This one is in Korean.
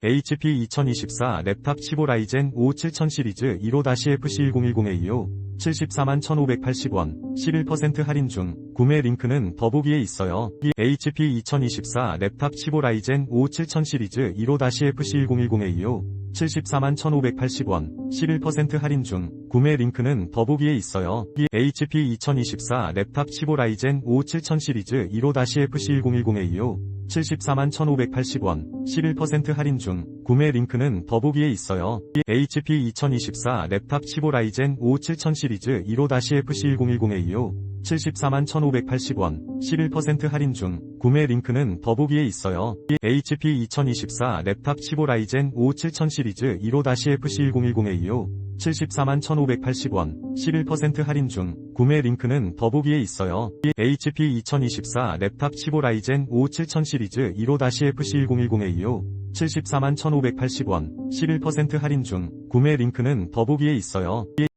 HP 2024 랩탑 15 라이젠 5 7000 시리즈 15-FC1010A요. 74만 1580원, 11% 할인 중, 구매 링크는 더보기에 있어요. 이 HP 2024 랩탑 15 라이젠 5 7000 시리즈 15-FC1010A요. 74만 1580원, 11% 할인 중, 구매 링크는 더보기에 있어요. 이 HP 2024 랩탑 15 라이젠 5 7000 시리즈 15-FC1010A요. 74만 1580원, 11% 할인 중, 구매 링크는 더보기에 있어요. 이 HP 2024 랩탑 15 라이젠 5 7000 시리즈 15-FC1010A요. 74만 1580원, 11% 할인 중, 구매 링크는 더보기에 있어요. 이 HP 2024 랩탑 15 라이젠 5 7000 시리즈 15-FC1010A요. 74만 1580원, 11% 할인 중, 구매 링크는 더보기에 있어요. 이 HP 2024 랩탑 15 라이젠 5 7000 시리즈 15-FC1010A요. 74만 1580원, 11% 할인 중, 구매 링크는 더보기에 있어요. 이